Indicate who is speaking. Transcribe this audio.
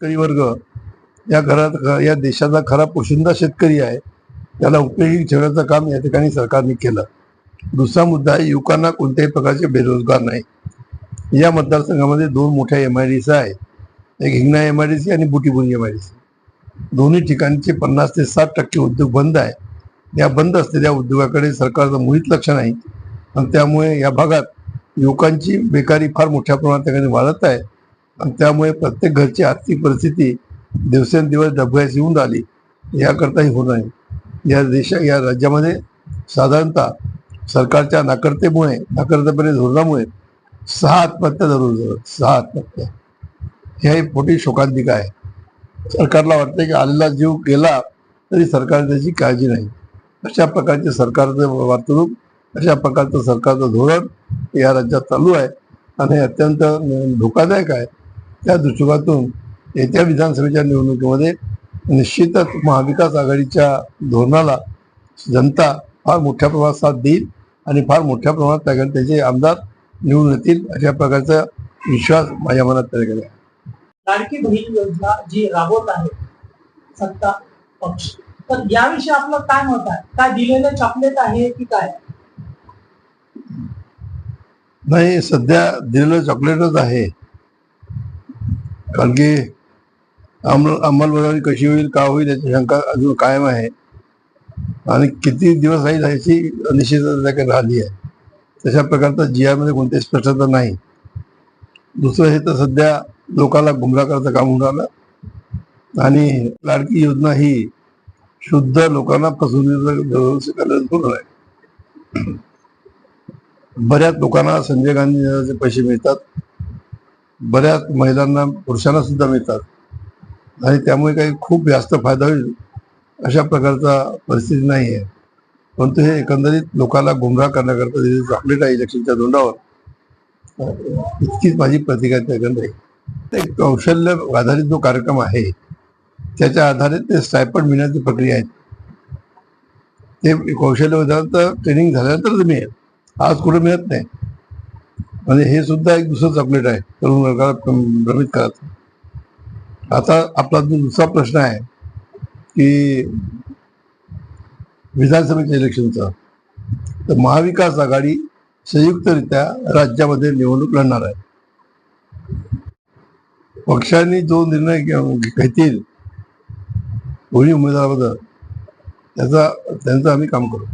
Speaker 1: शेतकरी वर्ग या घरात या देशाचा खरा पोशिंदा शेतकरी आहे त्याला उपयोगी ठेवण्याचं काम या ठिकाणी सरकारने केलं. दुसरा मुद्दा आहे युवकांना कोणत्याही प्रकारचे बेरोजगार नाही. या मतदारसंघामध्ये दोन मोठ्या एम आय डी सी आहेत. एक Hingna M I D C आणि Butibori M I D C दोन्ही ठिकाणचे पन्नास ते साठ टक्के उद्योग बंद आहे या बंद असलेल्या उद्योगाकडे सरकारचं मुळीच लक्ष नाही. आणि त्यामुळे या भागात युवकांची बेकारी फार मोठ्या प्रमाणात त्या ठिकाणी वाढत आहे. त्यामुळे प्रत्येक घरची आर्थिक परिस्थिती दिवसेंदिवस डबघ्यास येऊन राहिली. याकरताही होत नाही या देशा या राज्यामध्ये साधारणतः सरकारच्या नाकर्तेमुळे नाकर्तेपणे धोरणामुळे सहा आत्महत्या दररोज सहा आत्महत्या. हे एक मोठी शोकांतिका आहे. सरकारला वाटतं की आलेला जीव गेला तरी सरकार त्याची काळजी नाही. अशा प्रकारचे सरकारचं वर्तणूक अशा प्रकारचं सरकारचं धोरण या राज्यात चालू आहे. आणि अत्यंत धोकादायक आहे. त्या दृष्टिकोनातून येत्या विधानसभेच्या निवडणुकीमध्ये निश्चितच महाविकास आघाडीच्या धोरणाला जनता फार मोठ्या प्रमाणात साथ देईल आणि फार मोठ्या प्रमाणात त्या त्याचे आमदार निवडून येतील अशा प्रकारचा विश्वास माझ्या मनात तयार केला. आहे.
Speaker 2: लाडकी बहीण योजना जी राबवत आहे सत्ता पक्ष. तर याविषयी आपलं काय मत आहे? काय दिलेलं चॉकलेट आहे की काय?
Speaker 1: नाही सध्या दिलेलं चॉकलेटच आहे. कारण की अंमल अंमलबजावणी कशी होईल का होईल याची शंका अजून कायम आहे. आणि किती दिवस राहील याची अनिश्चितता राहिली आहे. तशा प्रकारचा जी मध्ये कोणती स्पष्टता नाही. दुसरं हे तर सध्या लोकांना गुमराह करायचं काम होऊन राहिलं. आणि लाडकी योजना ही शुद्ध लोकांना फसवणूक आहे. बऱ्याच लोकांना संजय गांधी पैसे मिळतात. बऱ्याच महिलांना पुरुषांना सुद्धा मिळतात. आणि त्यामुळे काही खूप जास्त फायदा होईल अशा प्रकारचा परिस्थिती नाही आहे. परंतु हे एकंदरीत लोकांना गुमराह करण्याकरता जे चॉकलेट आहे इलेक्शनच्या तोंडावर इतकीच माझी प्रतिक्रिया त्याकडे ते कौशल्य आधारित जो कार्यक्रम आहे त्याच्या आधारे ते स्टायपंड मिळण्याची प्रक्रिया आहे. ते कौशल्य आधारित ट्रेनिंग झाल्यानंतरच मिळेल. आज कुठं मिळत नाही. म्हणजे हे सुद्धा एक दुसरं चॉकलेट आहे. तरुण वर्गाला भ्रमित करत आता आपला दुसरा प्रश्न आहे की विधानसभेच्या इलेक्शनचा तर महाविकास आघाडी संयुक्तरित्या राज्यामध्ये निवडणूक लढणार आहे. पक्षांनी जो निर्णय घेतील कोणी उमेदवाराबद्दल त्याचा त्यांचं आम्ही काम करू.